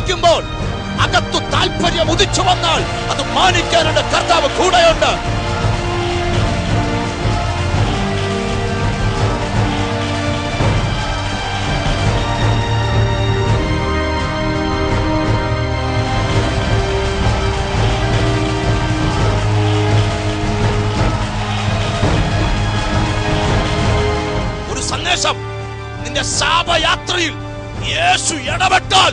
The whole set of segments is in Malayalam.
പുറമോട്ട് അകത്തു താല്പര്യം ഉദിച്ചു വന്നാൽ അത് മാനിക്കാനുള്ള കർത്താവ് കൂടെയുണ്ട്. സന്ദേശം നിന്റെ ശാപയാത്രയിൽ യേശു ഇടപെട്ടാൽ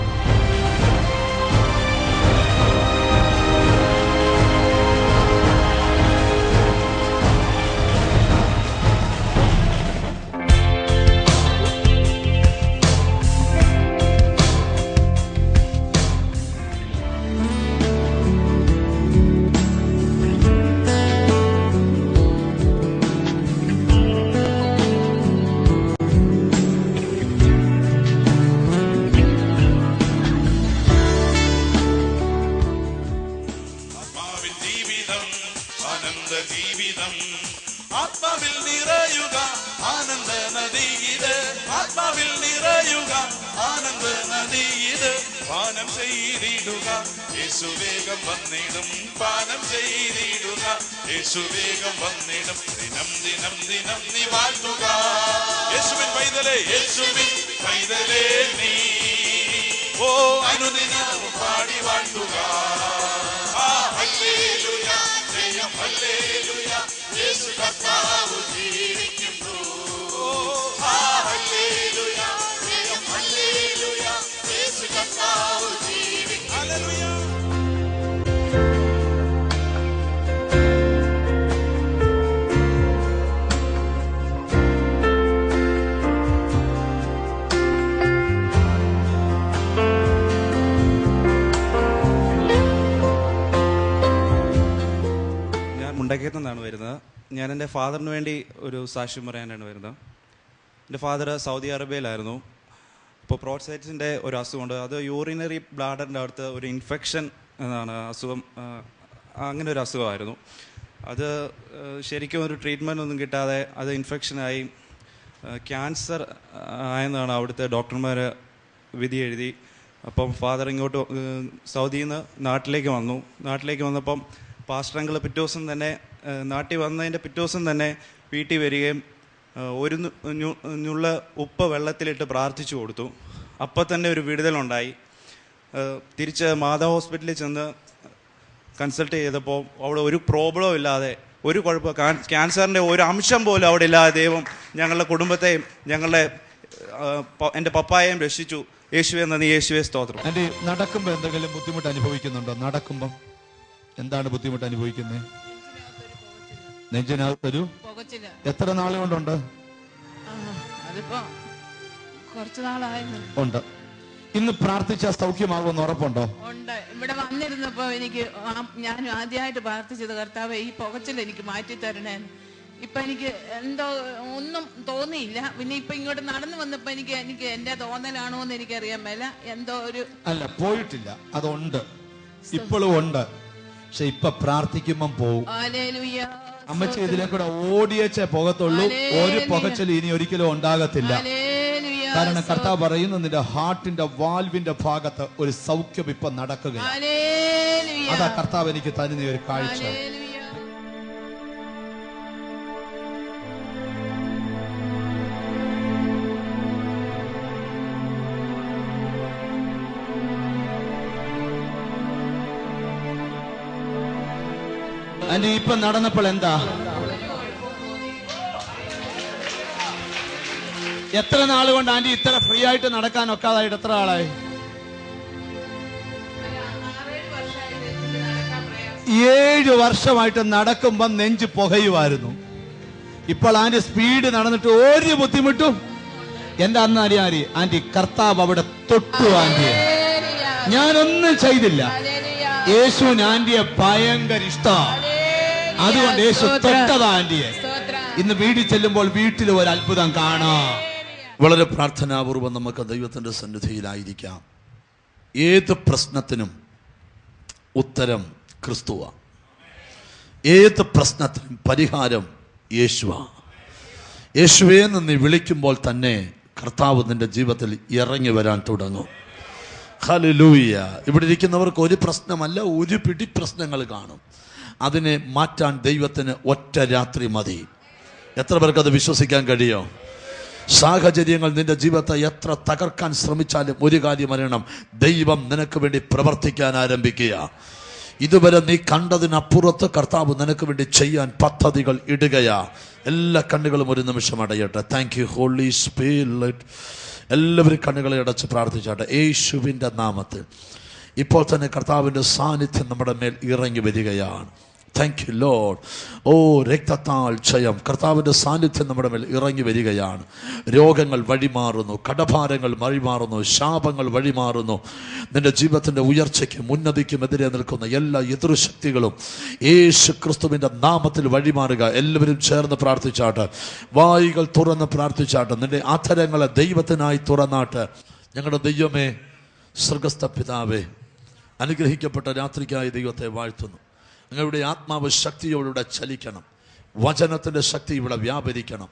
പാനം ചെയ്തിടുക യേശു വേഗം വന്നിടും പാനം ചെയ്തിടുക യേശു വേഗം വന്നിടും ദിനം ദിനം ദിനം നീ വാഴ്ത്തുക യേശുവിൻ പൈതലേ യേശുവിൻ പൈതലേ നീ ഓ അനുദിനം പാടി വാഴ്ത്തുക നിന്നാണ് വരുന്നത്. ഞാൻ എന്റെ ഫാദറിന് വേണ്ടി ഒരു സാക്ഷ്യം പറയാനാണ് വരുന്നത്. എന്റെ ഫാദർ സൗദി അറേബ്യയിലായിരുന്നു. ഇപ്പോൾ പ്രോസൈറ്റിന്റെ ഒരു അസുഖമുണ്ട്. അത് യൂറിനറി ബ്ലാഡറിന്റെ അടുത്ത് ഒരു ഇൻഫെക്ഷൻ എന്നാണ് അസുഖം. അങ്ങനെ ഒരു അസുഖമായിരുന്നു. അത് ശരിക്കും ഒരു ട്രീറ്റ്മെന്റ് ഒന്നും കിട്ടാതെ അത് ഇൻഫെക്ഷനായി ക്യാൻസർ ആയെന്നാണ് അവിടുത്തെ ഡോക്ടർമാർ വിധി എഴുതി. അപ്പം ഫാദർ ഇങ്ങോട്ട് സൗദിയിൽ നിന്ന് നാട്ടിലേക്ക് വന്നു. നാട്ടിലേക്ക് വന്നപ്പം പാസ്റ്ററങ്ങൾ പിറ്റേ ദിവസം തന്നെ നാട്ടിൽ വന്നതിന്റെ പിറ്റേ ദിവസം തന്നെ വീട്ടിൽ വരികയും ഒരു ഞുള്ള ഉപ്പ് വെള്ളത്തിലിട്ട് പ്രാർത്ഥിച്ചു കൊടുത്തു. അപ്പം തന്നെ ഒരു വിടുതലുണ്ടായി. തിരിച്ച് മാതാ ഹോസ്പിറ്റലിൽ ചെന്ന് കൺസൾട്ട് ചെയ്തപ്പോൾ അവിടെ ഒരു പ്രോബ്ലം ഇല്ലാതെ ഒരു കുഴപ്പം ക്യാൻസറിന്റെ ഒരു അംശം പോലും അവിടെ ഇല്ലാതെ ദൈവം ഞങ്ങളുടെ കുടുംബത്തെയും ഞങ്ങളുടെ എന്റെ പപ്പായെയും രക്ഷിച്ചു. യേശുവെ നന്ദി. യേശുവെ സ്തോത്രം. എന്റെ നടക്കുമ്പോൾ എന്തെങ്കിലും ബുദ്ധിമുട്ട് അനുഭവിക്കുന്നുണ്ടോ? നടക്കുമ്പം എന്താണ് ബുദ്ധിമുട്ട് അനുഭവിക്കുന്നത് നെഞ്ചിനകത്തൊരു എത്ര നാളെ കൊണ്ടുണ്ട്? ഉണ്ട്. ഇന്ന് പ്രാർത്ഥിച്ച സൗഖ്യമാകുമെന്ന് ഉറപ്പുണ്ടോ? ഉണ്ട്. ഇവിടെ വന്നിരുന്നപ്പോ എനിക്ക് ഞാൻ ആദ്യമായിട്ട് പ്രാർത്ഥിച്ചത് കർത്താവ് ഈ പുകച്ചിൽ എനിക്ക് മാറ്റി തരണേ ഇപ്പൊ എനിക്ക് എന്തോ ഒന്നും തോന്നിയില്ല. പിന്നെ ഇപ്പൊ ഇങ്ങോട്ട് നടന്നു വന്നപ്പോ എനിക്ക് എനിക്ക് എന്റെ തോന്നലാണോ എന്ന് എനിക്കറിയാൻ മേല. എന്തോ ഒരു അല്ല പോയിട്ടില്ല. അതുണ്ട്. ഇപ്പോഴും ഉണ്ട്. പക്ഷെ ഇപ്പൊ പ്രാർത്ഥിക്കുമ്പം പോവും. അമ്മച്ചി ഇതിലെ കൂടെ ഓടിയച്ചേ പുകത്തുള്ളൂ. ഒരു. പുകച്ചൽ ഇനി ഒരിക്കലും ഉണ്ടാകത്തില്ല. കാരണം കർത്താവ് പറയുന്നു നിന്റെ ഹാർട്ടിന്റെ വാൽവിന്റെ ഭാഗത്ത് ഒരു സൗഖ്യം ഇപ്പൊ നടക്കുകയാണ് അതാ കർത്താവ് എനിക്ക് തരുന്ന ഒരു കാഴ്ച. ആന്റി ഇപ്പൊ നടന്നപ്പോൾ എന്താ? എത്ര നാൾ കൊണ്ട് ആന്റി ഇത്ര ഫ്രീ ആയിട്ട് നടക്കാൻ ഒക്കാതായിട്ട് എത്ര ആളായി. ഏഴ് വർഷമായിട്ട് നടക്കുമ്പം നെഞ്ച് പുകയുമായിരുന്നു. ഇപ്പോൾ ആന്റി സ്പീഡ് നടന്നിട്ട് ഒരു ബുദ്ധിമുട്ടും. എന്റെ അന്ന് അറിയാരി ആന്റി കർത്താവ് അവിടെ തൊട്ടു ഹല്ലേലൂയ, ഞാനൊന്നും ചെയ്തില്ല. യേശു യേശുവിന് ആന്റിയെ ഭയങ്കര ഇഷ്ടമാണ്. അതുകൊണ്ട് യേശു തൊട്ടതാണ്ടിയെ. തൊട്ടതാ ഇന്ന് വീട്ടിൽ ചെല്ലുമ്പോൾ വീട്ടിൽ ഒരു അത്ഭുതം കാണാം. വളരെ പ്രാർത്ഥനാപൂർവം നമുക്ക് ദൈവത്തിന്റെ സന്നിധിയിലായിരിക്കാം. ഏത് പ്രശ്നത്തിനും ഉത്തരം ക്രിസ്തുവ. ഏത് പ്രശ്നത്തിനും പരിഹാരം യേശുവ. യേശുവേ എന്ന് നീ വിളിക്കുമ്പോൾ തന്നെ കർത്താവ് നിന്റെ ജീവിതത്തിൽ ഇറങ്ങി വരാൻ തുടങ്ങും. ഹലലൂയ ഇവിടെ ഇരിക്കുന്നവർക്ക് ഒരു പ്രശ്നമല്ല ഒരു പിടി പ്രശ്നങ്ങൾ കാണും. അതിനെ മാറ്റാൻ ദൈവത്തിന് ഒറ്റ രാത്രി മതി. എത്ര പേർക്ക് അത് വിശ്വസിക്കാൻ കഴിയോ? സാഹചര്യങ്ങൾ നിന്റെ ജീവിതത്തെ എത്ര തകർക്കാൻ ശ്രമിച്ചാലും ഒരു കാര്യം അറിയണം. ദൈവം നിനക്ക് വേണ്ടി പ്രവർത്തിക്കാൻ ആരംഭിക്കുക. ഇതുവരെ നീ കണ്ടതിനപ്പുറത്ത് കർത്താവ് നിനക്ക് വേണ്ടി ചെയ്യാൻ പദ്ധതികൾ ഇടുകയാ. എല്ലാ കണ്ണുകളും ഒരു നിമിഷം അടയട്ടെ. താങ്ക് യു ഹോളി സ്പിരിറ്റ് എല്ലാവരും കണ്ണുകളെ അടച്ച് പ്രാർത്ഥിച്ചാട്ടെ. യേശുവിന്റെ നാമത്തിൽ. ഇപ്പോൾ തന്നെ കർത്താവിന്റെ സാന്നിധ്യം നമ്മുടെ മേൽ ഇറങ്ങി വരികയാണ്. താങ്ക് യു ലോഡ് ഓ രക്തത്താൽ ജയം കർത്താവിന്റെ സാന്നിധ്യം നമ്മുടെ മേൽ ഇറങ്ങി വരികയാണ്. രോഗങ്ങൾ വഴിമാറുന്നു. കടഭാരങ്ങൾ വഴിമാറുന്നു. ശാപങ്ങൾ വഴിമാറുന്നു. നിന്റെ ജീവിതത്തിന്റെ ഉയർച്ചയ്ക്കും ഉന്നതിക്കും എതിരെ നിൽക്കുന്ന എല്ലാ എതിർശക്തികളും യേശു ക്രിസ്തുവിന്റെ നാമത്തിൽ വഴിമാറുക. എല്ലാവരും ചേർന്ന് പ്രാർത്ഥിച്ചാട്ട്. വായികൾ തുറന്ന് പ്രാർത്ഥിച്ചാട്ട്. നിന്റെ അധരങ്ങളെ ദൈവത്തിനായി തുറന്നാട്ട്. ഞങ്ങളുടെ ദൈവമേ സ്വർഗസ്ഥ പിതാവേ അനുഗ്രഹിക്കപ്പെട്ട രാത്രിക്കായി ദൈവത്തെ വാഴ്ത്തുന്നു. അങ്ങയുടെ ആത്മാവ് ശക്തിയോടെ ചലിക്കണം. വചനത്തിന്റെ ശക്തി ഇവിടെ വ്യാപരിക്കണം.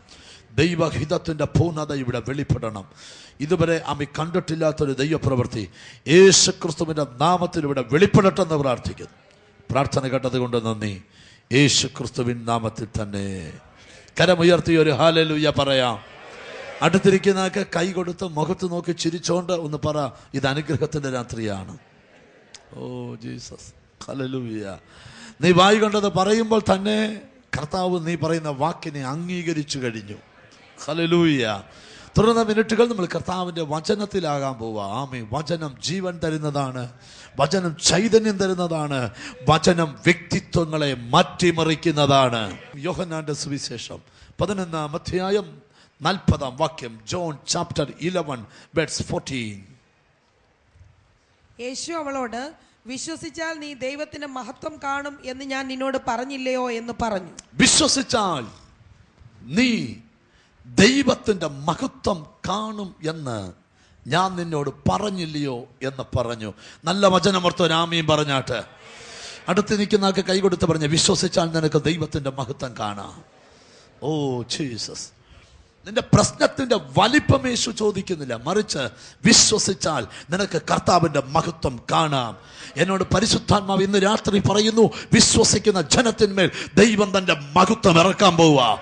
ദൈവഹിതത്തിന്റെ പൂർണത ഇവിടെ വെളിപ്പെടണം. ഇതുവരെ അമ്മ കണ്ടിട്ടില്ലാത്തൊരു ദൈവപ്രവൃത്തി യേശു ക്രിസ്തുവിന്റെ നാമത്തിൽ ഇവിടെ വെളിപ്പെടട്ടെന്ന് പ്രാർത്ഥിക്കുന്നു. പ്രാർത്ഥന കേട്ടത് കൊണ്ട് നന്ദി. യേശു ക്രിസ്തുവിൻ നാമത്തിൽ തന്നെ. കരമുയർത്തി ഒരു ഹാലലൂയ പറയാം. അടുത്തിരിക്കുന്നതൊക്കെ കൈ കൊടുത്ത് മുഖത്ത് നോക്കി ചിരിച്ചോണ്ട് ഒന്ന് പറ ഇത് അനുഗ്രഹത്തിന്റെ രാത്രിയാണ്. Oh Jesus. ഹല്ലേലൂയ. നീ വായി കണ്ടത് പറയുമ്പോൾ തന്നെ കർത്താവ് നീ പറയുന്ന വാക്കിനെ അംഗീകരിച്ചു കഴിഞ്ഞു. ഹലലൂയ തുടർന്ന മിനിറ്റുകൾ നമ്മൾ കർത്താവിന്റെ വചനത്തിലാകാൻ പോവുക ആമേ വചനം ജീവൻ തരുന്നതാണ്. വചനം ചൈതന്യം തരുന്നതാണ്. വചനം വ്യക്തിത്വങ്ങളെ മാറ്റിമറിക്കുന്നതാണ്. യോഹന്നാന്റെ സുവിശേഷം പതിനൊന്നാം അധ്യായം നാൽപ്പതാം വാക്യം. ജോൺ ചാപ്റ്റർ ഇലവൻ ബെഡ്സ് ഫോർട്ടീൻ യേശു അവളോട് വിശ്വസിച്ചാൽ നീ ദൈവത്തിന്റെ മഹത്വം കാണും എന്ന് ഞാൻ നിന്നോട് പറഞ്ഞില്ലയോ എന്ന് പറഞ്ഞു. വിശ്വസിച്ചാൽ നീ ദൈവത്തിന്റെ മഹത്വം കാണും എന്ന് ഞാൻ നിന്നോട് പറഞ്ഞില്ലയോ എന്ന് പറഞ്ഞു. നല്ല വചനമർത്തോ രാമിയും പറഞ്ഞാട്ട്. അടുത്ത് നിൽക്കുന്നതൊക്കെ കൈ കൊടുത്ത് പറഞ്ഞു വിശ്വസിച്ചാൽ നിനക്ക് ദൈവത്തിന്റെ മഹത്വം കാണാം. Oh Jesus. നിന്റെ പ്രശ്നത്തിന്റെ വലിപ്പം യേശു ചോദിക്കുന്നില്ല. മറിച്ച് വിശ്വസിച്ചാൽ നിനക്ക് കർത്താവിന്റെ മഹത്വം കാണാം. എന്നോട് പരിശുദ്ധാത്മാവ് ഇന്ന് രാത്രി പറയുന്നു വിശ്വസിക്കുന്ന ജനത്തിന്മേൽ ദൈവം തന്റെ മഹത്വം ഇറക്കാൻ പോവുക.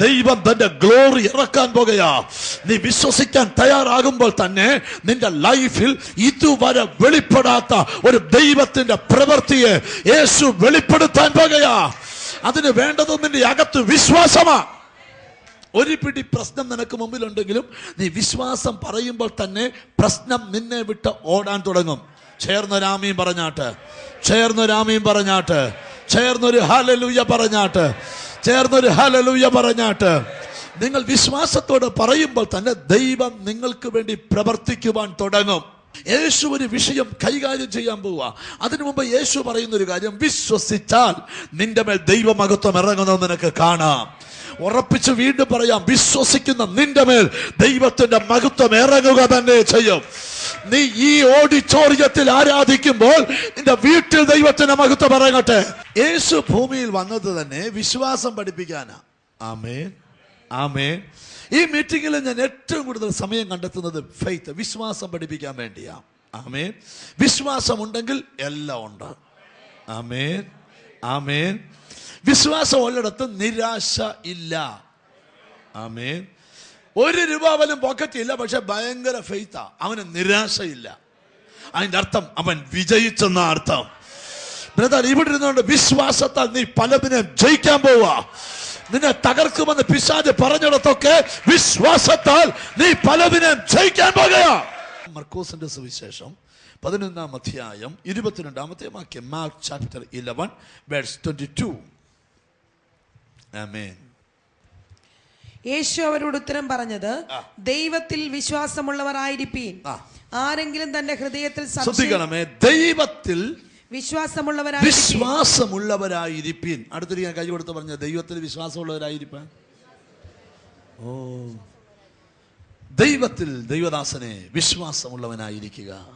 ദൈവം തന്റെ ഗ്ലോറി ഇറക്കാൻ പോകയാ നീ വിശ്വസിക്കാൻ തയ്യാറാകുമ്പോൾ തന്നെ നിന്റെ ലൈഫിൽ ഇതുവരെ വെളിപ്പെടാത്ത ഒരു ദൈവത്തിന്റെ പ്രവൃത്തിയെ യേശു വെളിപ്പെടുത്താൻ പോകയാ അതിന് വേണ്ടത് നിന്റെ അകത്ത് വിശ്വാസമാ. ഒരു പിടി പ്രശ്നം നിനക്ക് മുമ്പിലുണ്ടെങ്കിലും നീ വിശ്വാസം പറയുമ്പോൾ തന്നെ പ്രശ്നം നിന്നെ വിട്ട് ഓടാൻ തുടങ്ങും. ചേർന്നൊരാമയും പറഞ്ഞാട്ട്. ചേർന്നൊരാമയും പറഞ്ഞാട്ട്. ചേർന്നൊരു ഹലലൂയ പറഞ്ഞാട്ട്. ചേർന്നൊരു ഹലലൂയ പറഞ്ഞാട്ട്. നിങ്ങൾ വിശ്വാസത്തോട് പറയുമ്പോൾ തന്നെ ദൈവം നിങ്ങൾക്ക് വേണ്ടി പ്രവർത്തിക്കുവാൻ തുടങ്ങും. യേശു ഒരു വിഷയം കൈകാര്യം ചെയ്യാൻ പോവുക. അതിനു മുമ്പ് യേശു പറയുന്ന ഒരു കാര്യം വിശ്വസിച്ചാൽ നിന്റെ മേൽ ദൈവമഹത്വം ഇറങ്ങുന്നത് നിനക്ക് കാണാം. ഉറപ്പിച്ച് വീണ്ടും പറയാം വിശ്വസിക്കുന്ന നിന്റെ മേൽ ദൈവത്തിന്റെ മഹത്വം ഇറങ്ങുക തന്നെ ചെയ്യും. നീ ഈ ഓഡിറ്റോറിയത്തിൽ ആരാധിക്കുമ്പോൾ നിന്റെ വീട്ടിൽ ദൈവത്തിന്റെ മഹത്വം ഇറങ്ങട്ടെ. യേശു ഭൂമിയിൽ വന്നത് തന്നെ വിശ്വാസം പഠിപ്പിക്കാനാ. ആമേൻ. ആമേൻ. ഈ മീറ്റിംഗിൽ ഞാൻ ഏറ്റവും കൂടുതൽ സമയം കണ്ടെത്തുന്നത് ഫെയ്ത്ത് വിശ്വാസം പഠിപ്പിക്കാൻ വേണ്ടിയാ. ആമേൻ. വിശ്വാസം ഉണ്ടെങ്കിൽ എല്ലാം ഉണ്ട്. ആമേൻ. ആമേൻ. വിശ്വാസം ഉള്ളിടത്ത് നിരാശ ഇല്ല. ആമേ ഒരു രൂപ പോലും പോക്കറ്റ് ഇല്ല പക്ഷെ ഭയങ്കര ഫെയ്ത്താ അവന് നിരാശയില്ല അതിന്റെ അർത്ഥം അവൻ വിജയിച്ചെന്ന അർത്ഥം. ബ്രദർ ഇവിടെ ഇരുന്നുകൊണ്ട് വിശ്വാസത്താൽ നീ പലതിനെ ജയിക്കാൻ പോവാ. നിന്നെ തകർക്കുമെന്ന് പിശാജ് പറഞ്ഞിടത്തൊക്കെ വിശ്വാസത്താൽ നീ പലതിനെ ജയിക്കാൻ പോകുകയാ മർക്കോസിന്റെ സുവിശേഷം പതിനൊന്നാം അധ്യായം ഇരുപത്തിരണ്ടാമത്തെ വാക്യം Mark chapter eleven verse twenty two യേശു അവരോട് ഉത്തരം പറഞ്ഞത് ദൈവത്തിൽ വിശ്വാസമുള്ളവർ ആയിരിക്കും ആരെങ്കിലും തന്റെ ഹൃദയത്തിൽ ശ്രദ്ധിക്കണമേ ദൈവത്തിൽ വിശ്വാസമുള്ളവരായി വിശ്വാസമുള്ളവരായിരിക്കും അടുത്തൊരു ഞാൻ കൈ കൊടുത്ത് പറഞ്ഞ ദൈവത്തിൽ വിശ്വാസമുള്ളവരായിരിക്കാൻ ഓ. ദൈവത്തിൽ ദൈവദാസനെ വിശ്വാസമുള്ളവനായിരിക്കുക.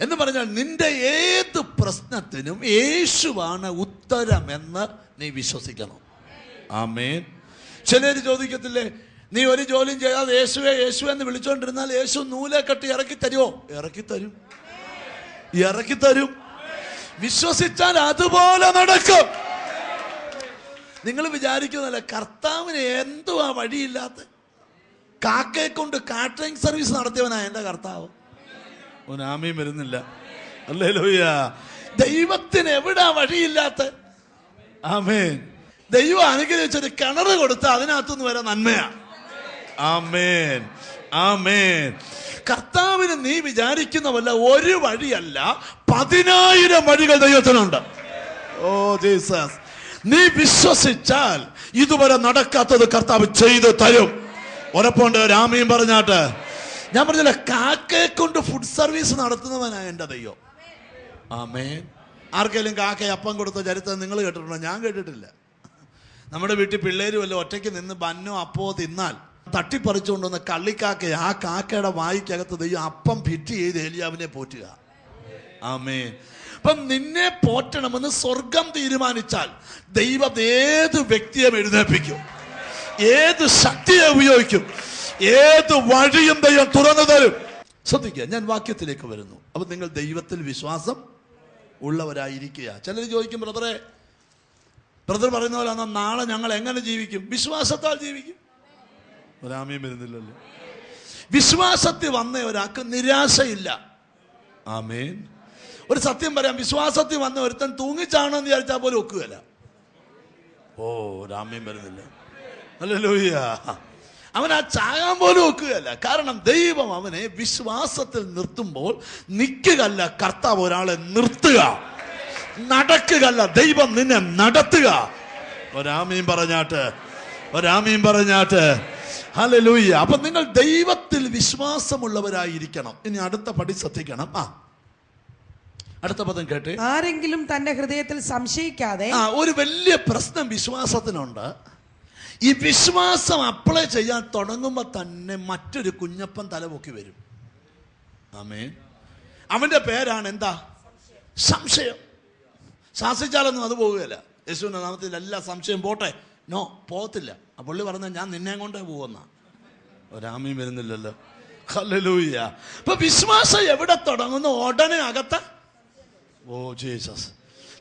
എന്ന് പറഞ്ഞാൽ നിന്റെ ഏത് പ്രശ്നത്തിനും യേശുവാണ് ഉത്തരമെന്ന് നീ വിശ്വസിക്കണം. ആമേൻ. ചിലര് ചോദിക്കത്തില്ലേ നീ ഒരു ജോലിയും ചെയ്യാതെ യേശുവേ യേശു എന്ന് വിളിച്ചുകൊണ്ടിരുന്നാൽ യേശു നൂലെ കെട്ടി ഇറക്കി തരുമോ ഇറക്കി തരും. ഇറക്കി തരും. വിശ്വസിച്ചാൽ അതുപോലെ നടക്കും. നിങ്ങൾ വിചാരിക്കുന്നല്ലേ കർത്താവിന് എന്തുവാ വഴിയില്ലാത്ത കാക്കയെ കൊണ്ട് കാറ്ററിംഗ് സർവീസ് നടത്തിയവനാ എന്റെ കർത്താവ്. ഒനാമയും വരുന്നില്ല. അല്ലേ ലോയ്യ ദൈവത്തിന് എവിടാ വഴിയില്ലാത്ത? ആമേൻ. ദൈവം അനുഗ്രഹിച്ചൊരു കിണറ് കൊടുത്ത അതിനകത്തുനിന്ന് വരെ നന്മയാ. ആമേൻ. ആമേൻ. കർത്താവിന് നീ വിചാരിക്കുന്ന വല്ല ഒരു വഴിയല്ല പതിനായിരം വഴികൾ ദൈവത്തിനുണ്ട്. Oh Jesus. നീ വിശ്വസിച്ചാൽ ഇതുവരെ നടക്കാത്തത് കർത്താവ് ചെയ്ത് തരും. ഉറപ്പുണ്ട് രാമയും പറഞ്ഞാട്ട്. ഞാൻ പറഞ്ഞില്ല കാക്കയെ കൊണ്ട് ഫുഡ് സർവീസ് നടത്തുന്നവനാ എന്റെ ദൈവം. ആമേൻ. ആർക്കെങ്കിലും കാക്കയെ അപ്പം കൊടുത്ത ചരിത്രം നിങ്ങൾ കേട്ടിട്ടുണ്ടോ? ഞാൻ കേട്ടിട്ടില്ല. നമ്മുടെ വീട്ടിൽ പിള്ളേർ വല്ല ഒറ്റയ്ക്ക് നിന്ന് ബന്നോ അപ്പോ തിന്നാൽ തട്ടിപ്പറിച്ചുകൊണ്ടുവന്ന കള്ളിക്കാക്ക ആ കാക്കയുടെ വായിക്കകത്ത് ദൈവം അപ്പം ഫിറ്റ് ചെയ്ത് ഏലിയാവിനെ പോറ്റുക. ആമേ അപ്പം നിന്നെ പോറ്റണമെന്ന് സ്വർഗം തീരുമാനിച്ചാൽ ദൈവം ഏത് വ്യക്തിയെ എഴുന്നേൽപ്പിക്കും? ഏത് ശക്തിയെ ഉപയോഗിക്കും? ഏത് വഴിയും ദൈവം തുറന്നു തരും? ശ്രദ്ധിക്കുക ഞാൻ വാക്യത്തിലേക്ക് വരുന്നു. അപ്പൊ നിങ്ങൾ ദൈവത്തിൽ വിശ്വാസം ഉള്ളവരായിരിക്കുക. ചിലർ ചോദിക്കും ബ്രദറെ ബ്രദർ പറയുന്ന പോലെ എന്നാൽ നാളെ ഞങ്ങൾ എങ്ങനെ ജീവിക്കും? വിശ്വാസത്താൽ ജീവിക്കും. ഒരാമയും വരുന്നില്ലല്ലോ. വിശ്വാസത്തിൽ വന്ന ഒരാൾക്ക് നിരാശയില്ല. ആമേൻ. ഒരു സത്യം പറയാം വിശ്വാസത്തിൽ വന്ന ഒരുത്തൻ തൂങ്ങിച്ചാണോ എന്ന് വിചാരിച്ചാൽ പോലും ഒക്കുകയല്ല. ഓ രാമ്യം വരുന്നില്ല. അല്ലല്ലോയ്യ അവൻ ആ ചാകാൻ പോലും ഒക്കുകയല്ല. കാരണം ദൈവം അവനെ വിശ്വാസത്തിൽ നിർത്തുമ്പോൾ നിൽക്കുകയല്ല കർത്താവ് ഒരാളെ നിർത്തുക. നടക്കുകയല്ല. ദൈവം നിന്നെ നടത്തുക. ഒരാമീൻ പറഞ്ഞാട്ട് ഒരാമീൻ പറഞ്ഞാട്ട്. ഹല്ലേലൂയ അപ്പൊ നിങ്ങൾ ദൈവത്തിൽ വിശ്വാസമുള്ളവരായിരിക്കണം. ഇനി അടുത്ത പടി ശ്രദ്ധിക്കണം. ആ. അടുത്ത പദം കേട്ട്. ആരെങ്കിലും തന്റെ ഹൃദയത്തിൽ സംശയിക്കാതെ ആ ഒരു വലിയ പ്രശ്നം വിശ്വാസത്തിനുണ്ട്. ഈ വിശ്വാസം അപ്ലൈ ചെയ്യാൻ തുടങ്ങുമ്പോൾ തന്നെ മറ്റൊരു കുഞ്ഞപ്പൻ തലപൊക്കി വരും. ആമേ അവന്റെ പേരാണ് എന്താ? സംശയം. ശാസിച്ചാലൊന്നും അത് പോവുകയില്ല. യേശുവിന്റെ നാമത്തിൽ എല്ലാ സംശയം പോട്ടെ? നോ പോകത്തില്ല. ആ പുള്ളി പറഞ്ഞ ഞാൻ നിന്നെ കൊണ്ടേ പോകുന്ന ഒരാമയും വരുന്നില്ലല്ലോ. ഹല്ലേലൂയ അപ്പൊ വിശ്വാസം എവിടെ തുടങ്ങുന്നു? ഉടനെ അകത്ത ഓ ജീസസ്.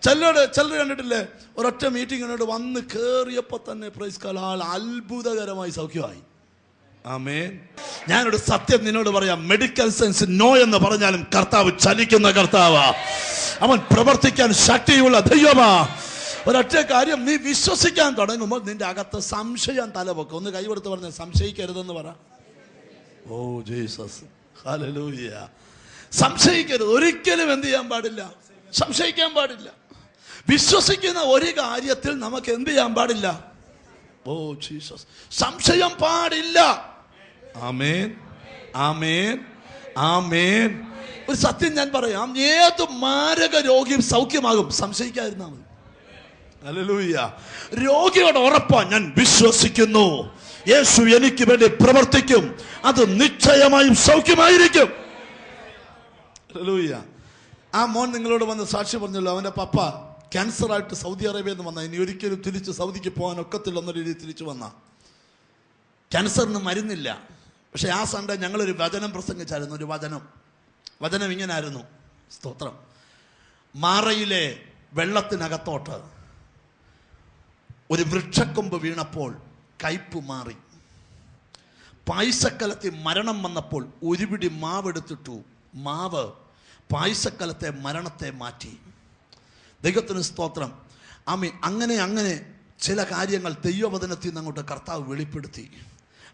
ചിലരോട് ചിലർ കണ്ടിട്ടില്ലേ? ഒരൊറ്റ മീറ്റിങ്ങിനോട് വന്ന് കയറിയപ്പോൾ തന്നെ പ്രൈസ് കലാൽ അത്ഭുതകരമായി സൗഖ്യമായി. ആമേൻ. ഞാനൊരു സത്യം നിന്നോട് പറയാം. മെഡിക്കൽ സയൻസ് നോ എന്ന് പറഞ്ഞാലും കർത്താവ് ചലിക്കുന്ന കർത്താവാ. അവൻ പ്രവർത്തിക്കാൻ ശക്തിയുള്ള ദൈവമാ. ഒരൊറ്റ കാര്യം നീ വിശ്വസിക്കാൻ തുടങ്ങുമ്പോൾ നിന്റെ അകത്ത് സംശയം തലപൊക്കും ഒന്ന് കൈവെടുത്ത് പറഞ്ഞ സംശയിക്കരുതെന്ന് പറ. Oh Jesus. ഹലലൂയ സംശയിക്കരുത്. ഒരിക്കലും എന്ത് ചെയ്യാൻ പാടില്ല. സംശയിക്കാൻ പാടില്ല. വിശ്വസിക്കുന്ന ഒരു കാര്യത്തിൽ നമുക്ക് എന്ത് ചെയ്യാൻ പാടില്ല? Oh Jesus. സംശയം പാടില്ല. ആമേൻ. ആമേൻ. ആമേൻ. ഒരു സത്യം ഞാൻ പറയാം. ഏത് മാരക രോഗിയും സൗഖ്യമാകും. സംശയിക്കാതിരുന്നാൽ മതി. അലലൂയ്യ രോഗിയോട് ഉറപ്പാ ഞാൻ വിശ്വസിക്കുന്നു. യേശു എനിക്ക് വേണ്ടി പ്രവർത്തിക്കും. അത് നിശ്ചയമായും സൗഖ്യമായിരിക്കും. ആ മോൻ നിങ്ങളോട് വന്ന് സാക്ഷി പറഞ്ഞല്ലോ. അവന്റെ പപ്പ ക്യാൻസർ ആയിട്ട് സൗദി അറേബ്യയിൽ നിന്ന് വന്ന. ഇനി ഒരിക്കലും തിരിച്ച് സൗദിക്ക് പോകാൻ ഒക്കത്തില്ല എന്ന രീതിയിൽ തിരിച്ചു വന്ന. ക്യാൻസറിന് മരുന്നില്ല. പക്ഷെ ആ സൺഡേ ഞങ്ങളൊരു വചനം പ്രസംഗിച്ചായിരുന്നു. ഒരു വചനം. വചനം ഇങ്ങനായിരുന്നു സ്തോത്രം. മാറയിലെ വെള്ളത്തിനകത്തോട്ട് ഒരു വൃക്ഷക്കൊമ്പ് വീണപ്പോൾ കയ്പ് മാറി. പായസക്കലത്തിൽ മരണം വന്നപ്പോൾ ഒരുപിടി മാവെടുത്തിട്ടു. മാവ് പായസക്കലത്തെ മരണത്തെ മാറ്റി. ദൈവത്തിന് സ്തോത്രം. ആമി അങ്ങനെ അങ്ങനെ ചില കാര്യങ്ങൾ ദൈവവചനത്തിൽ നിന്ന് അങ്ങോട്ട് കർത്താവ് വെളിപ്പെടുത്തി.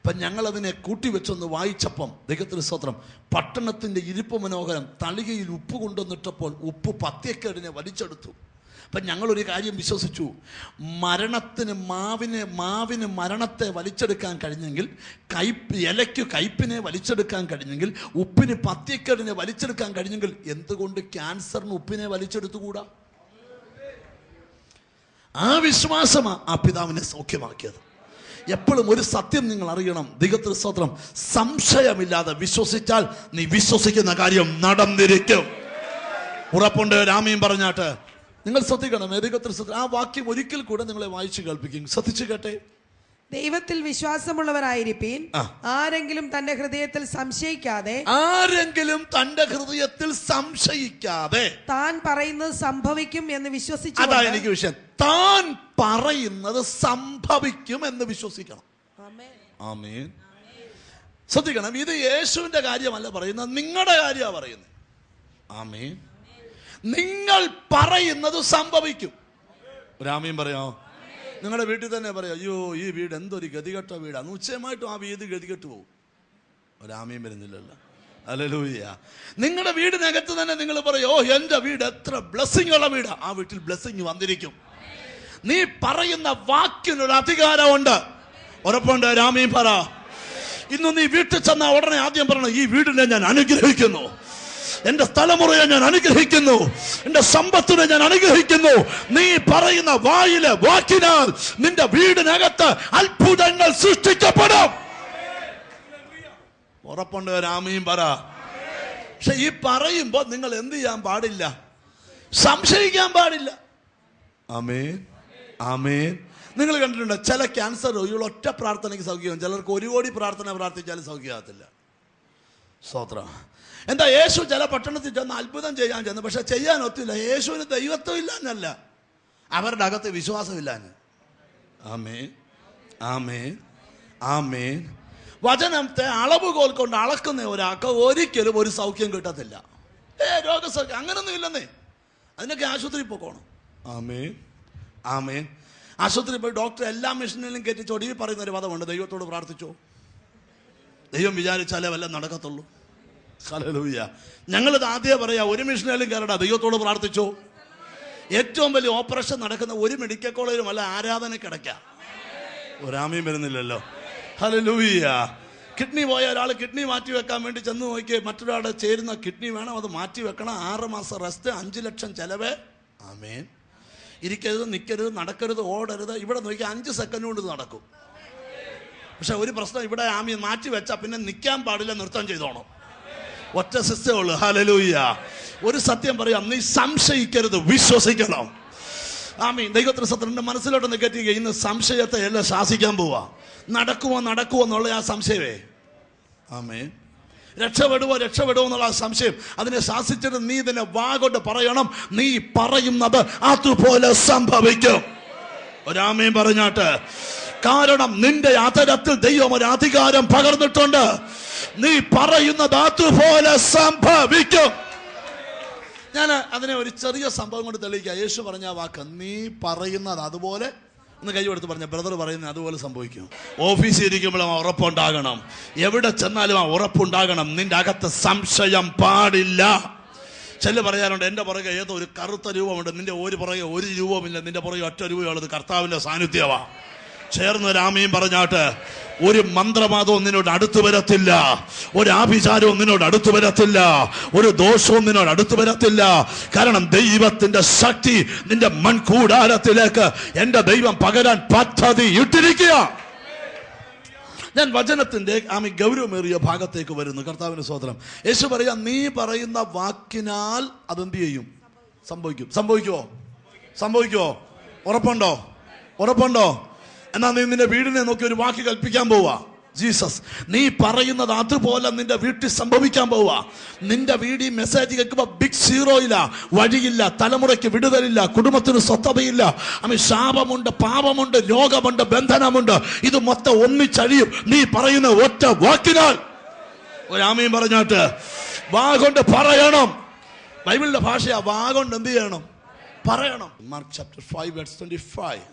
അപ്പം ഞങ്ങളതിനെ കൂട്ടിവെച്ചൊന്ന് വായിച്ചപ്പം ദൈവത്തിന് സ്തോത്രം പട്ടണത്തിന്റെ ഇരിപ്പ് മനോഹരം തളികയിൽ ഉപ്പ് കൊണ്ടുവന്നിട്ടപ്പോൾ ഉപ്പ് പത്യക്കേടിനെ വലിച്ചെടുത്തു. അപ്പം ഞങ്ങളൊരു കാര്യം വിശ്വസിച്ചു മരണത്തിന് മാവിനെ മാവിന് മരണത്തെ വലിച്ചെടുക്കാൻ കഴിഞ്ഞെങ്കിൽ കയ്പ് ഇലയ്ക്ക് കയ്പിനെ വലിച്ചെടുക്കാൻ കഴിഞ്ഞെങ്കിൽ ഉപ്പിന് പത്യക്കേടിനെ വലിച്ചെടുക്കാൻ കഴിഞ്ഞെങ്കിൽ എന്തുകൊണ്ട് ക്യാൻസറിന് ഉപ്പിനെ വലിച്ചെടുത്തുകൂടാ? ആ വിശ്വാസമാണ് ആ പിതാവിനെ സൗഖ്യമാക്കിയത്. എപ്പോഴും ഒരു സത്യം നിങ്ങൾ അറിയണം. ദൈവത്തിന് സ്തോത്രം. സംശയമില്ലാതെ വിശ്വസിച്ചാൽ നീ വിശ്വസിക്കുന്ന കാര്യം നടന്നിരിക്കും. ഉറപ്പുണ്ട് രാമയും പറഞ്ഞാട്ട്. നിങ്ങൾ ശ്രദ്ധിക്കണം ദൈവത്തിന് ആ വാക്യം ഒരിക്കൽ കൂടെ നിങ്ങളെ വായിച്ചു കേൾപ്പിക്കും. ശ്രദ്ധിച്ചു കേട്ടെ. ദൈവത്തിൽ വിശ്വാസമുള്ളവരായിരിക്കും. ആരെങ്കിലും തന്റെ ഹൃദയത്തിൽ സംശയിക്കാതെ ആരെങ്കിലും തന്റെ ഹൃദയത്തിൽ സംശയിക്കാതെ താൻ പറയുന്നത് സംഭവിക്കും എന്ന് വിശ്വസിച്ചു അതാ എനിക്ക് വിഷയം. താൻ പറയുന്നത് സംഭവിക്കും എന്ന് വിശ്വസിക്കണം. ആമേൻ. ശ്രദ്ധിക്കണം ഇത് യേശുവിന്റെ കാര്യമല്ല പറയുന്നത് നിങ്ങളുടെ കാര്യമാണ് പറയുന്നത്. ആമേൻ. നിങ്ങൾ പറയുന്നത് സംഭവിക്കും. ഒരാമീൻ പറയാമോ? നിങ്ങളുടെ വീട്ടിൽ തന്നെ പറയാം അയ്യോ ഈ വീട് എന്തൊരു ഗതികെട്ട വീടാണ് നിശ്ചയമായിട്ടും ആ വീട് ഗതികെട്ട് പോകും. ഒരാമീൻ വരുന്നില്ലല്ലോ. അലലൂയ നിങ്ങളുടെ വീടിനകത്ത് തന്നെ നിങ്ങൾ പറയും ഓ എന്റെ വീട് എത്ര ബ്ലെസ്സിങ് ഉള്ള വീടാ. ആ വീട്ടിൽ ബ്ലെസ്സിങ് വന്നിരിക്കും. നീ പറയുന്ന വാക്കിനൊരു അധികാരമുണ്ട്. ഉറപ്പുണ്ട് രാമീ പറ. ഇന്ന് നീ വീട്ടിൽ ചെന്ന ഉടനെ ആദ്യം പറയണം ഈ വീടിനെ ഞാൻ അനുഗ്രഹിക്കുന്നു. എന്റെ തലമുറയെ ഞാൻ അനുഗ്രഹിക്കുന്നു. എന്റെ സമ്പത്തിനെ ഞാൻ അനുഗ്രഹിക്കുന്നു. നീ പറയുന്ന വായിലെ വാക്കിനാൽ നിന്റെ വീടിനകത്ത് അത്ഭുതങ്ങൾ സൃഷ്ടിക്കപ്പെടും. ഉറപ്പുണ്ട് രാമയും പറ. പക്ഷെ ഈ പറയുമ്പോ നിങ്ങൾ എന്ത് ചെയ്യാൻ പാടില്ല? സംശയിക്കാൻ പാടില്ല. ആമേൻ. ആമേൻ. നിങ്ങൾ കണ്ടിട്ടുണ്ട് ചില ക്യാൻസർ രോഗികൾ ഒറ്റ പ്രാർത്ഥനയ്ക്ക് സൗഖ്യമാകും ചിലർക്ക് ഒരു കോടി പ്രാർത്ഥന പ്രാർത്ഥിച്ചാലും സൗഖ്യമാകത്തില്ല. സ്തോത്രം എന്താ യേശു ചില പട്ടണത്തിൽ ചെന്ന് അത്ഭുതം ചെയ്യാൻ ചെന്ന്. പക്ഷെ ചെയ്യാൻ ഒത്തില്ല. യേശുവിന് ദൈവത്വം ഇല്ലാന്നല്ല അവരുടെ അകത്ത് വിശ്വാസമില്ലാഞ്ഞ്. ആമേൻ. ആമേൻ. ആമേൻ. വചനത്തെ അളവുകോൽ കൊണ്ട് അളക്കുന്ന ഒരാൾക്ക് ഒരിക്കലും ഒരു സൗഖ്യം കിട്ടത്തില്ല. ഏ രോഗസൗഖ്യം അങ്ങനൊന്നും ഇല്ലെന്നേ. അതിനൊക്കെ ആശുപത്രി പോക്കോണം. ആമേൻ. ആമേൻ. ആശുപത്രി പോയി ഡോക്ടർ എല്ലാ മെഷീനിലും കയറ്റി ചൊടിയിൽ പറയുന്ന ഒരു പദമുണ്ട് ദൈവത്തോട് പ്രാർത്ഥിച്ചോ? ദൈവം വിചാരിച്ചാലേ വല്ല നടക്കത്തുള്ളൂ. ഹലലൂയ ഞങ്ങളിത് ആദ്യമേ പറയാം. ഒരു മിഷനിലും കയറടാ ദൈവത്തോട് പ്രാർത്ഥിച്ചോ? ഏറ്റവും വലിയ ഓപ്പറേഷൻ നടക്കുന്ന ഒരു മെഡിക്കൽ കോളേജിലും അല്ല ആരാധന കിടക്കാം. ഒരാമയും വരുന്നില്ലല്ലോ. ഹലലൂയ കിഡ്നി പോയ ഒരാൾ കിഡ്നി മാറ്റി വെക്കാൻ വേണ്ടി ചെന്ന് നോക്കി മറ്റൊരാളെ ചേരുന്ന കിഡ്നി വേണം? അത് മാറ്റി വെക്കണം. ആറ് മാസം റെസ്റ്റ് അഞ്ച് ലക്ഷം ചെലവ്. ആമേൻ. ഇരിക്കരുത് നിൽക്കരുത് നടക്കരുത് ഓടരുത്. ഇവിടെ നോക്കി അഞ്ച് സെക്കൻഡ് കൊണ്ട് നടക്കും. പക്ഷെ ഒരു പ്രശ്നം ഇവിടെ ആമി മാറ്റി വെച്ചാൽ പിന്നെ നിൽക്കാൻ പാടില്ല നൃത്തം ചെയ്തോണം. ഒറ്റ സിസ്റ്റേ ഉള്ളൂ. ഹലലൂയ്യ ഒരു സത്യം പറയാം നീ സംശയിക്കരുത് വിശ്വസിക്കണം. ആമീൻ ദൈവത്തിന് സത്യന്റെ മനസ്സിലോട്ട് കയറ്റി ഇന്ന് സംശയത്തെ എല്ലാം ശാസിക്കാൻ പോവാ. നടക്കുമോ നടക്കുമോ എന്നുള്ള ആ സംശയമേ. ആമേ രക്ഷപ്പെടുവോ രക്ഷപ്പെടുവോ എന്നുള്ള സംശയം. അതിനെ ശാസിച്ചിട്ട് നീ ഇതിനെ വാ കൊണ്ട് പറയണം. നീ പറയുന്നത് അതുപോലെ സംഭവിക്കും. ഒരാമയും പറഞ്ഞാട്ട് കാരണം നിന്റെ അതരത്തിൽ ദൈവം ഒരു അധികാരം പകർന്നിട്ടുണ്ട്. നീ പറയുന്നത് അതുപോലെ സംഭവിക്കും. ഞാൻ അതിനെ ഒരു ചെറിയ സംഭവം കൊണ്ട് തെളിയിക്കാം. യേശു പറഞ്ഞ വാക്ക് നീ പറയുന്നത് അതുപോലെ ഒന്ന് കൈ കൊടുത്ത് പറഞ്ഞ ബ്രദർ പറയുന്നത് അതുപോലെ സംഭവിക്കും. ഓഫീസിൽ ഇരിക്കുമ്പോഴും ആ ഉറപ്പുണ്ടാകണം. എവിടെ ചെന്നാലും ആ ഉറപ്പുണ്ടാകണം. നിന്റെ അകത്ത് സംശയം പാടില്ല. ചെല്ല് പറയാറുണ്ട് എന്റെ പുറകെ ഏതോ ഒരു കറുത്ത രൂപമുണ്ട്. നിന്റെ ഒരു പുറകെ ഒരു രൂപമില്ല നിന്റെ പുറകെ ഒറ്റ രൂപയുള്ളത് കർത്താവിന്റെ സാന്നിധ്യമാ ചേർന്ന് രാമയും പറഞ്ഞാട്ട് ഒരു മന്ത്രവാദവും നിന്നോട് അടുത്തു വരത്തില്ല ഒരു ആഭിചാരവും നിന്നോട് അടുത്തു വരത്തില്ല ഒരു ദോഷവും നിന്നോട് അടുത്തു വരത്തില്ല. കാരണം ദൈവത്തിന്റെ ശക്തി നിന്റെ മൺകൂടാരത്തിലേക്ക് എന്റെ ദൈവം പകരാൻ പദ്ധതി ഇട്ടിരിക്കുക. ഞാൻ വചനത്തിന്റെ ആമി ഗൗരവമേറിയ ഭാഗത്തേക്ക് വരുന്നു. കർത്താവിന് സ്വോത്രം യേശു പറയാ നീ പറയുന്ന വാക്കിനാൽ അതെന്ത് ചെയ്യും? സംഭവിക്കും. സംഭവിക്കുമോ സംഭവിക്കുമോ ഉറപ്പുണ്ടോ? ഉറപ്പുണ്ടോ? എന്നാ നീ നിന്റെ വീടിനെ നോക്കി ഒരു വാക്ക് കൽപ്പിക്കാൻ പോവാ. ജീസസ് നീ പറയുന്നത് അതുപോലെ നിന്റെ വീട്ടിൽ സംഭവിക്കാൻ പോവാ. നിന്റെ വീട് ഈ മെസ്സേജ് കേൾക്കുമ്പോ ബിഗ് സീറോ ഇല്ല വഴിയില്ല തലമുറയ്ക്ക് വിടുതലില്ല കുടുംബത്തിന് സ്വത്തതയില്ല അമ്മ ശാപമുണ്ട് പാപമുണ്ട് രോഗമുണ്ട് ബന്ധനമുണ്ട്. ഇത് മൊത്തം ഒന്നിച്ചഴിയും. നീ പറയുന്ന ഒറ്റ വാക്കിനാൽ. ഒരാമയും പറഞ്ഞാട്ട് വാ കൊണ്ട് പറയണം. ബൈബിളിന്റെ ഭാഷയാ വാ കൊണ്ട് എന്ത് ചെയ്യണം? പറയണം. Mark chapter five twenty five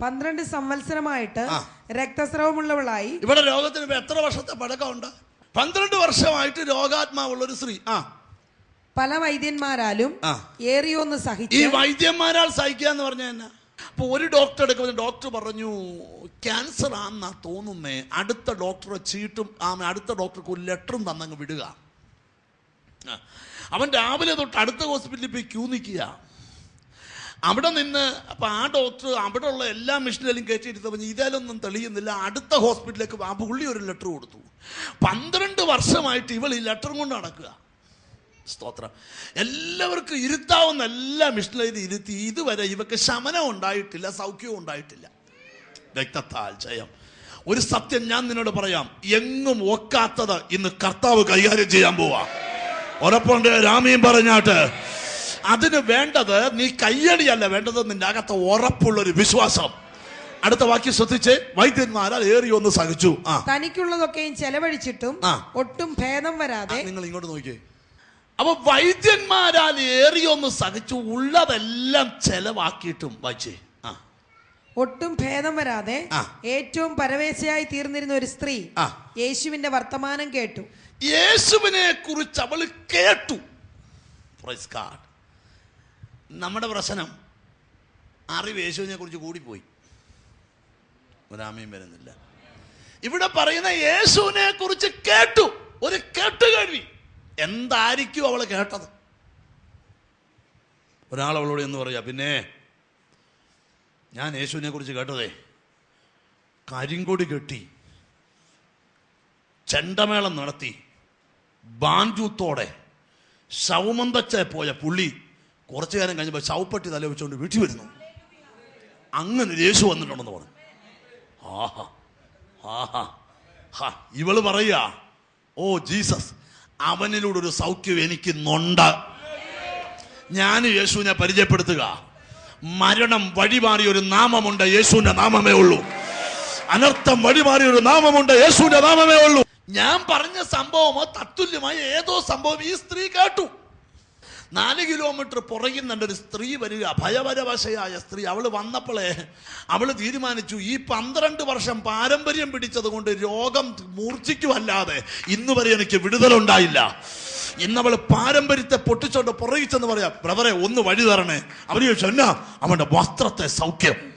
പന്ത്രണ്ട് സംവത്സരമായിട്ട്. രക്തസ്രവമുള്ളവളായി. ഇവിടെ രോഗത്തിന് എത്ര വർഷത്തെ പഴക്കമുണ്ട്? പന്ത്രണ്ട് വർഷമായിട്ട് രോഗാത്മാവുള്ള ഒരു സ്ത്രീ. ആ. പല വൈദ്യന്മാരാലും ഏറിയൊന്ന് സഹിച്ചു ഈ വൈദ്യന്മാരാൽ സഹിക്കുക എന്ന് പറഞ്ഞ എന്നാ? അപ്പൊ ഒരു ഡോക്ടർ എടുക്കുമ്പോൾ ഡോക്ടർ പറഞ്ഞു ക്യാൻസർ ആണെന്നാ തോന്നുന്നേ. അടുത്ത ഡോക്ടറെ ചീട്ടും ആ അടുത്ത ഡോക്ടർക്ക് ഒരു ലെറ്ററും തന്നങ്ങ് വിടുക. അവൻ രാവിലെ തൊട്ട് അടുത്ത ഹോസ്പിറ്റലിൽ പോയി ക്യൂ നിൽക്കുക. അവിടെ നിന്ന് അപ്പൊ ആ ഡോക്ടർ അവിടെ ഉള്ള എല്ലാ മെഷീനിലും കയറ്റിയിട്ട് പറഞ്ഞു ഇതിലൊന്നും തെളിയുന്നില്ല. അടുത്ത ഹോസ്പിറ്റലിലേക്ക് ആ പുള്ളി ഒരു ലെറ്റർ കൊടുത്തു. പന്ത്രണ്ട് വർഷമായിട്ട് ഇവൾ ഈ ലെറ്ററും കൊണ്ട് നടക്കുക. സ്തോത്രം. എല്ലാവർക്കും ഇരുത്താവുന്ന എല്ലാ മെഷീനിലും ഇരുത്തി. ഇതുവരെ ഇവക്ക് ശമനം ഉണ്ടായിട്ടില്ല സൗഖ്യവും ഉണ്ടായിട്ടില്ല. രക്തത്താൽ ജയം. ഒരു സത്യം ഞാൻ നിന്നോട് പറയാം. എങ്ങും ഒക്കാത്തത് ഇന്ന് കർത്താവ് കൈകാര്യം ചെയ്യാൻ പോവാ. ഉറപ്പുണ്ട് രാമയും പറഞ്ഞാട്ട്. അതിന് വേണ്ടത് നീ കയ്യടിയല്ല വേണ്ടത് നിന്റെ അകത്ത് ഉറപ്പുള്ള ഒരു വിശ്വാസം. അടുത്ത വാക്യം ശ്രദ്ധിച്ച് വൈദ്യന്മാരാൽ ഏറി ഒന്ന് സഹിച്ചു. ആ. തനിക്കുള്ളതൊക്കെയും ചെലവഴിച്ചിട്ടും ഒട്ടും ഭേദം വരാതെ നിങ്ങൾ ഇങ്ങോട്ട് നോക്കിയേ. അപ്പൊ വൈദ്യന്മാരാൽ ഏറി ഒന്ന് സഹിച്ചു ഉള്ളതെല്ലാം ചെലവാക്കിയിട്ടും വായിച്ചേ ഒട്ടും ഭേദം വരാതെ ഏറ്റവും പരവേശയായി തീർന്നിരുന്ന ഒരു സ്ത്രീ. യേശുവിന്റെ വർത്തമാനം കേട്ടു. യേശുവിനെ കുറിച്ച് അവൾ കേട്ടു. നമ്മുടെ പ്രശ്നം അറിവ് യേശുവിനെ കുറിച്ച് കൂടിപ്പോയി. ഒരാമയും വരുന്നില്ല. ഇവിടെ പറയുന്ന യേശുവിനെ കുറിച്ച് കേട്ടു. ഒരു കേട്ടുകേൾവി എന്തായിരിക്കും അവൾ കേട്ടത്? ഒരാൾ അവളോട് എന്ന് പറയാ പിന്നെ ഞാൻ യേശുവിനെ കുറിച്ച് കേട്ടതേ കരിങ്കൊടി കെട്ടി ചെണ്ടമേളം നടത്തി ബാൻജൂത്തോടെ ശവമന്തച്ച പോയ പുള്ളി കുറച്ചു നേരം കഴിഞ്ഞപ്പോൾ ശവപ്പെട്ടി തല വെച്ചുകൊണ്ട് വീട്ടിൽ വരുന്നു. അങ്ങനെ യേശു വന്നിട്ടുണ്ടെന്ന് പറഞ്ഞു. ആഹാ ആഹാ. ഹാ ഇവൾ പറയ ഓ ജീസസ് അവനിലൂടെ ഒരു സൗഖ്യം എനിക്ക് നൊണ്ട ഞാൻ യേശുവിനെ പരിചയപ്പെടുത്തുക. മരണം വഴിമാറിയ ഒരു നാമമുണ്ട് യേശുവിന്റെ നാമമേ ഉള്ളൂ. അനർത്ഥം വഴിമാറിയ ഒരു നാമമുണ്ട് യേശുവിന്റെ നാമമേ ഉള്ളൂ. ഞാൻ പറഞ്ഞ സംഭവമോ തത്തുല്യമായ ഏതോ സംഭവം ഈ സ്ത്രീ കേട്ടു. നാല് കിലോമീറ്റർ പുറകിൽ ഒരു സ്ത്രീ വരിക ഭയപരവശയായ സ്ത്രീ. അവൾ വന്നപ്പോളേ അവൾ തീരുമാനിച്ചു ഈ പന്ത്രണ്ട് വർഷം പാരമ്പര്യം പിടിച്ചത് കൊണ്ട് രോഗം മൂർച്ഛിക്കുമല്ലാതെ ഇന്ന് വരെ എനിക്ക് വിടുതലുണ്ടായില്ല ഇന്നവൾ പാരമ്പര്യത്തെ പൊട്ടിച്ചോണ്ട് പുറകിച്ചെന്ന് പറയാം ബ്രവറെ ഒന്ന് വഴി തരണേ. അവർ ചോദിച്ചു എന്നാ? വസ്ത്രത്തെ സൗഖ്യം.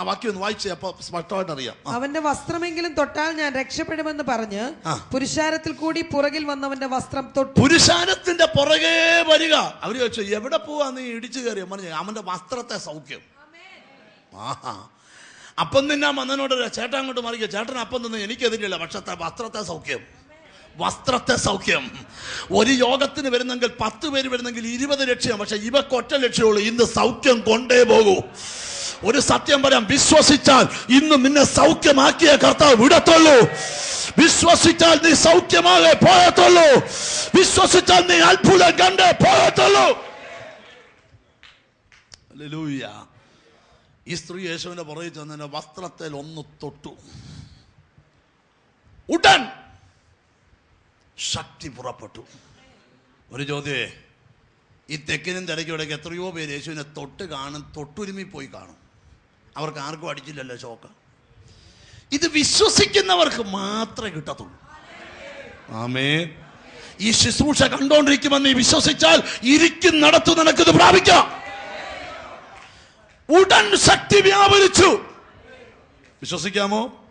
ആ വാക്യം ഒന്ന് വായിച്ചേ അപ്പൊ സ്പഷ്ടമായിട്ട് അറിയാം. അവന്റെ വസ്ത്രമെങ്കിലും തൊട്ടാൽ ഞാൻ രക്ഷപ്പെടുമെന്ന് പറഞ്ഞ്. പുരുഷാരത്തിൽ കൂടി പുറകിൽ വന്നവന്റെ വസ്ത്രം തൊട്ട്. പുരുഷാരത്തിന്റെ പുറകെ വരിക. അവർ ചോദിച്ചു എവിടെ പോവാ നീ ഇടിച്ചു കയറിയ? പറഞ്ഞു അവന്റെ വസ്ത്രത്തെ സൗഖ്യം. ആഹാ. അപ്പം നിന്നാ മന്നനോട് ചേട്ടൻ അങ്ങോട്ട് മറിക്കുക ചേട്ടൻ അപ്പം നിന്ന് എനിക്കെതിരില്ല പക്ഷേ വസ്ത്രത്തെ സൗഖ്യം. വസ്ത്രത്തെ സൗഖ്യം. ഒരു യോഗത്തിന് വരുന്നെങ്കിൽ പത്ത് പേര് വരുന്നെങ്കിൽ ഇരുപത് ലക്ഷ്യം പക്ഷെ ഇവക്കൊറ്റ ലക്ഷ്യമുള്ളൂ ഇന്ന് സൗഖ്യം കൊണ്ടേ പോകൂ. ഒരു സത്യം പറയാം. വിശ്വസിച്ചാൽ ഇന്ന് നിന്നെ സൗഖ്യമാക്കിയ കർത്താവ് വിടത്തുള്ളൂ. വിശ്വസിച്ചാൽ നീ സൗഖ്യമാകെ പോയത്തുള്ളൂ വിശ്വസിച്ചാൽ നീ അത്ഭുതം കണ്ടേ പോയത്തുള്ളൂ. ഈ സ്ത്രീ യേശുവിനെ പുറകെ ചെന്നതിന്റെ വസ്ത്രത്തിൽ ഒന്ന് തൊട്ടു. ഉടൻ ശക്തി പുറപ്പെട്ടു. ഒരു ചോദ്യേ ഈ തെക്കിനും തിരക്കിടയ്ക്ക് എത്രയോ പേര് യേശുവിനെ തൊട്ട് കാണും തൊട്ടുരുമി പോയി കാണും. അവർക്ക് ആർക്കും അടിച്ചില്ലല്ലോ ഷോക്ക് ഇത് വിശ്വസിക്കുന്നവർക്ക് മാത്രമേ കിട്ടത്തുള്ളൂ. ആമേ ഈ ശുശ്രൂഷ കണ്ടോണ്ടിരിക്കുമെന്ന് നീ വിശ്വസിച്ചാൽ ഇരിക്കും നടത്തു നിനക്കിത് പ്രാപിക്കാം. ഉടൻ ശക്തി വ്യാപരിച്ചു. വിശ്വസിക്കാമോ?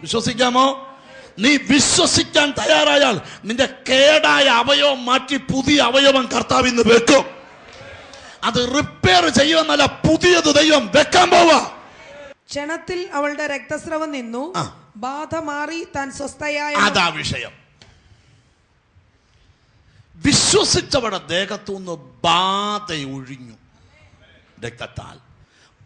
വിശ്വസിക്കാമോ? നീ വിശ്വസിക്കാൻ തയ്യാറായാൽ നിന്റെ കേടായ അവയവം മാറ്റി പുതിയ അവയവം കർത്താവ് ഇന്ന് വെക്കും. അത് റിപ്പയർ ചെയ്യുമെന്നല്ല പുതിയത് ദൈവം വെക്കാൻ പോവാ. ക്ഷണത്തിൽ അവളുടെ രക്തസ്രവം നിന്നു. ബാധ മാറി താൻ സ്വസ്ഥയായ അതാ വിഷയം. വിശ്വസിച്ചവരുടെ ദേഹത്തുനിന്ന് ബാധ ഒഴിഞ്ഞു രക്തത്താൽ.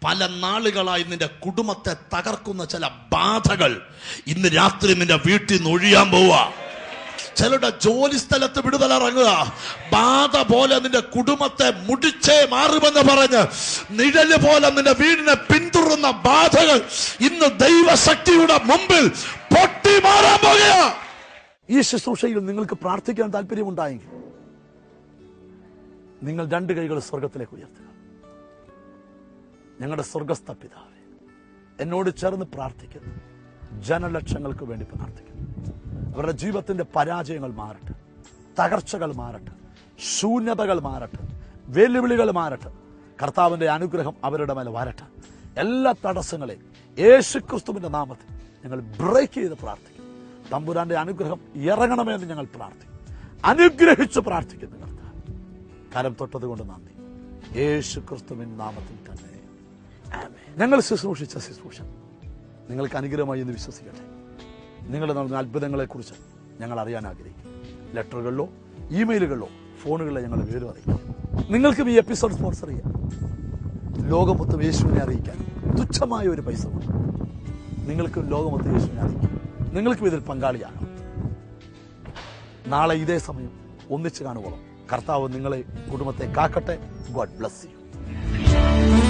പല നാളുകളായി നിന്റെ കുടുംബത്തെ തകർക്കുന്ന ചില ബാധകൾ ഇന്ന് രാത്രി നിന്റെ വീട്ടിൽ നിന്ന് ഒഴിയാൻ പോവാ. ചിലരുടെ ജോലി സ്ഥലത്ത് വിടുതലിറങ്ങുക ബാധ പോലെ നിന്റെ കുടുംബത്തെ മുടിച്ചേ മാറുമെന്ന് പറഞ്ഞ് നിഴൽ പോലെ നിന്റെ വീടിനെ പിന്തുടരുന്ന ബാധകൾ ഇന്ന് ദൈവശക്തിയുടെ മുമ്പിൽ പൊട്ടി മാറാൻ പോകുക. ഈ ശുശ്രൂഷയിൽ നിങ്ങൾക്ക് പ്രാർത്ഥിക്കാൻ താല്പര്യമുണ്ടായെങ്കിൽ നിങ്ങൾ രണ്ട് കൈകൾ സ്വർഗത്തിലേക്ക് ഉയർത്തുക. ഞങ്ങളുടെ സ്വർഗസ്ഥ പിതാവേ എന്നോട് ചേർന്ന് പ്രാർത്ഥിക്കുന്നു. ജനലക്ഷങ്ങൾക്ക് വേണ്ടി പ്രാർത്ഥിക്കുന്നു. അവരുടെ ജീവിതത്തിന്റെ പരാജയങ്ങൾ മാറട്ടെ. തകർച്ചകൾ മാറട്ടെ. ശൂന്യതകൾ മാറട്ടെ. വെല്ലുവിളികൾ മാറട്ടെ. കർത്താവിന്റെ അനുഗ്രഹം അവരുടെ മേലെ വരട്ടെ. എല്ലാ തടസ്സങ്ങളെയും യേശു ക്രിസ്തുവിന്റെ നാമത്തിൽ ഞങ്ങൾ ബ്രേക്ക് ചെയ്ത് പ്രാർത്ഥിക്കും. തമ്പുരാന്റെ അനുഗ്രഹം ഇറങ്ങണമെന്ന് ഞങ്ങൾ പ്രാർത്ഥിക്കും. അനുഗ്രഹിച്ച് പ്രാർത്ഥിക്കുന്നു കർത്താവ്. കരം തൊട്ടത് കൊണ്ട് നന്ദി. യേശു ക്രിസ്തുവിൻ നാമത്തിൽ തന്നെ. ഞങ്ങൾ ശുശ്രൂഷിച്ച ശുശ്രൂഷ. നിങ്ങൾക്ക് അനുഗ്രഹമായി എന്ന് വിശ്വസിക്കട്ടെ. നിങ്ങളുടെ നടന്ന അത്ഭുതങ്ങളെക്കുറിച്ച് ഞങ്ങൾ അറിയാൻ ആഗ്രഹിക്കും ലെറ്ററുകളിലോ ഇമെയിലുകളിലോ ഫോണുകളിലോ ഞങ്ങൾ വിവരം അറിയിക്കും നിങ്ങൾക്കും ഈ എപ്പിസോഡ് സ്പോൺസർ ചെയ്യാം. ലോകമൊത്തം യേശുവിനെ അറിയിക്കാൻ തുച്ഛമായ ഒരു പൈസ കൊണ്ട് നിങ്ങൾക്കും ലോകമൊത്തം യേശുവിനെ അറിയിക്കാം നിങ്ങൾക്കും ഇതിൽ പങ്കാളിയാകാം നാളെ ഇതേ സമയം ഒന്നിച്ചു കാണുവോളം. കർത്താവ് നിങ്ങളെ കുടുംബത്തെ കാക്കട്ടെ. God bless you.